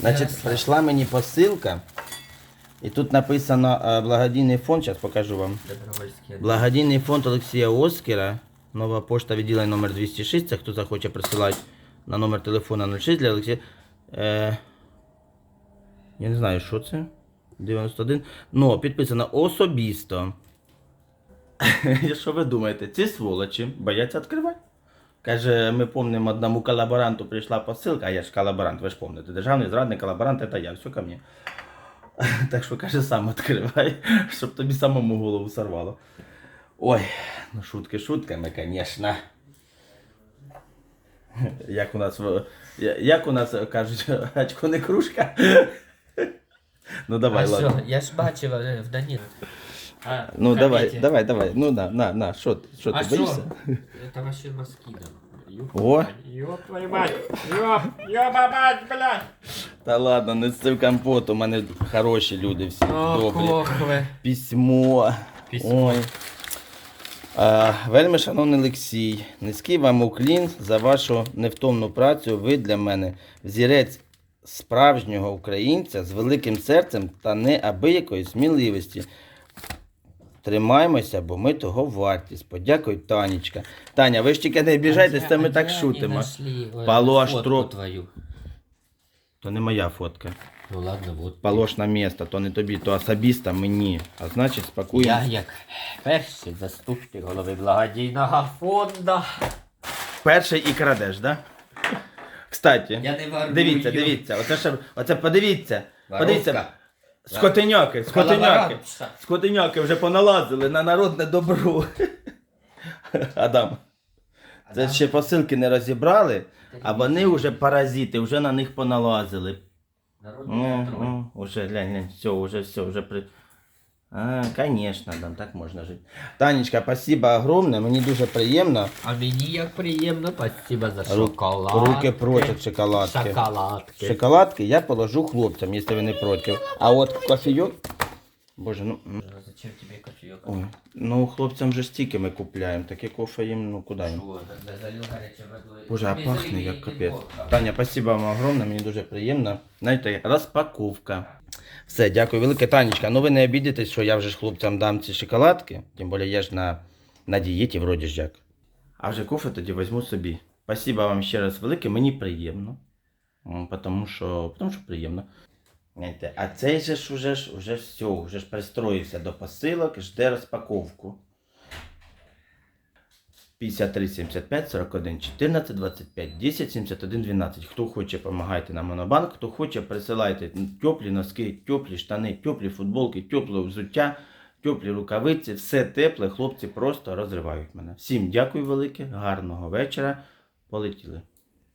Значить, прийшла мені посилка. І тут написано е, благодійний фонд, зараз покажу вам. Благодійний фонд Олексія Оскера. Нова пошта відділення номер 206. Це хто захоче присилати на номер телефона 06 для Олексія. Е, я не знаю, що це. 91. Ну, підписано особисто. Що ви думаєте? Ці сволочі бояться відкривати? Каже, ми пам'ятаємо, одному колаборанту прийшла посилка, а я ж колаборант, ви ж пам'ятаєте. Державний зрадник колаборант це я, все ко мне. Так що каже, сам відкривай, щоб тобі самому голову сорвало. Ой, ну шутки шутками, звісно. Як у нас як у нас кажуть, очко не кружка. Ну давай, а ладно. що, я ж бачив е, в Данілі. А, Ну давай, хотите? давай, давай. Ну на, на, на, що ти? Що А ти боїшся? що? Это вообще москино. О. Ёб твою мать! Ёб! Ёба мать, блядь! Та ладно, не з цим компот, у мене хороші люди всі добрі. кохве. Письмо. Письмо. Ой. А, вельми шановний Олексій, низький вам уклін за вашу невтомну працю. Ви для мене взірець справжнього українця з великим серцем та неабиякої сміливості. Тримаймося, бо ми того вартість. Подякуй, Танечка. Таня, ви ж тільки не обіжайтесь, це ми так шутимо. Положь троп. твою. То не моя фотка. Ну ладно, вот. Положь на місце, то не тобі, то особисто мені. А значить, спокійно. Я як перший заступник голови благодійного фонду. Перший і крадеш, да? Кстати, Я не дивіться, дивіться, оце ще, оце подивіться. Подивіться, Воровка. Скотиняки, скотиняки. Скотиняки вже поналазили на народне добро. Адам, це ще посилки не розібрали, а вони вже паразити, вже на них поналазили. Контроль. ну, уже, глянь, глянь, все, уже все, вже при... А, конечно, Адам, так можна жити. Танечка, спасибо огромне, мені дуже приємно. А мені як приємно, спасибо за Ру- шоколад. Руки проти шоколадки. Шоколадки. Шоколадки я положу хлопцям, якщо ви не проти. А от кофійок. Боже, ну. Зачем тебе кофеек? Ой, ну хлопцям же стільки ми купляємо. Таке кофе їм, ну куди їм. Боже, а пахне як капець. Таня, спасибо вам огромне, мені дуже приємно. Знаєте, розпаковка. Все, дякую велике. Танечка, ну ви не обідайтесь, що я вже ж хлопцям дам ці шоколадки. Тим більше я ж на, на дієті, вроді ж як. А вже кофе тоді візьму собі. Спасибо вам ще раз велике, мені приємно. Тому що, тому що приємно. А цей же ж уже ж все, вже ж пристроївся до посилок, жде розпаковку. 53 75 41 14 25 10 71 12. Хто хоче, допомагайте на Монобанк. Хто хоче, присилайте теплі носки, теплі штани, теплі футболки, тепле взуття, теплі рукавиці. Все тепле, хлопці просто розривають мене. Всім дякую велике, гарного вечора. Полетіли.